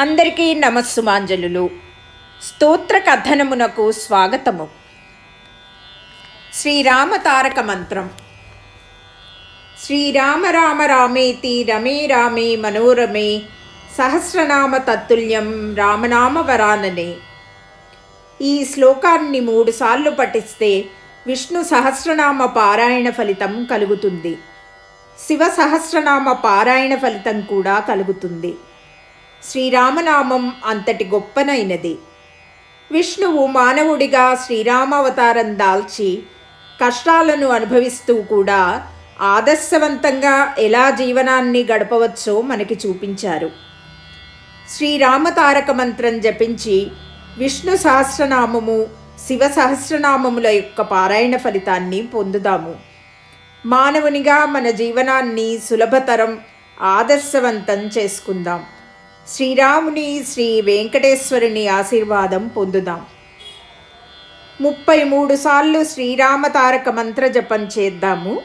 అందరికీ నమస్సుమాంజలులు. స్తోత్ర కథనమునకు స్వాగతము. శ్రీరామ తారక మంత్రం. శ్రీరామ రామ రామేతి రమే రామే మనోరమే సహస్రనామ తత్తుల్యం రామనామ వరాననే ఈ శ్లోకాన్ని మూడుసార్లు పఠిస్తే విష్ణు సహస్రనామ పారాయణ ఫలితం కలుగుతుంది. శివ సహస్రనామ పారాయణ ఫలితం కూడా కలుగుతుంది. శ్రీరామనామం అంతటి గొప్పనైనది. విష్ణువు మానవుడిగా శ్రీరామావతారం దాల్చి కష్టాలను అనుభవిస్తూ కూడా ఆదర్శవంతంగా ఎలా జీవనాన్ని గడపవచ్చో మనకి చూపించారు. శ్రీరామ తారక మంత్రం జపించి విష్ణు సహస్రనామము శివ సహస్రనామముల యొక్క పారాయణ ఫలితాన్ని పొందుదాము. మానవునిగా మన జీవనాన్ని సులభతరం ఆదర్శవంతం చేసుకుందాం. శ్రీరాముని శ్రీ వెంకటేశ్వరుని ఆశీర్వాదం పొందుదాం. ముప్పై మూడు సార్లు శ్రీరామ తారక మంత్ర జపం చేద్దాము.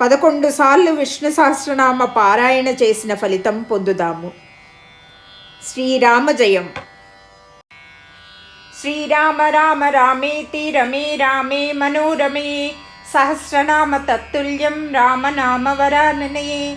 పదకొండు సార్లు విష్ణు సహస్రనామ పారాయణ చేసిన ఫలితం పొందుదాము. శ్రీరామ జయం. శ్రీరామ రామ రామేతి రమే రామే మనోరమే సహస్రనామ తత్తుల్యం రామనామ వరాననే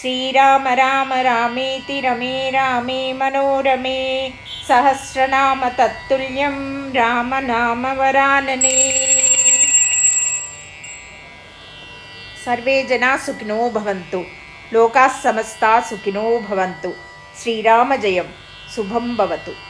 శ్రీరామ రామ రామేతి రమే రామే మనోరమే సహస్రనామ తత్తుల్యం రామనామ వరాననే. సర్వే జనా సుఖినో భవంతు లోకా సమస్తా సుఖినో భవంతు. శ్రీరామ జయం శుభం భవతు.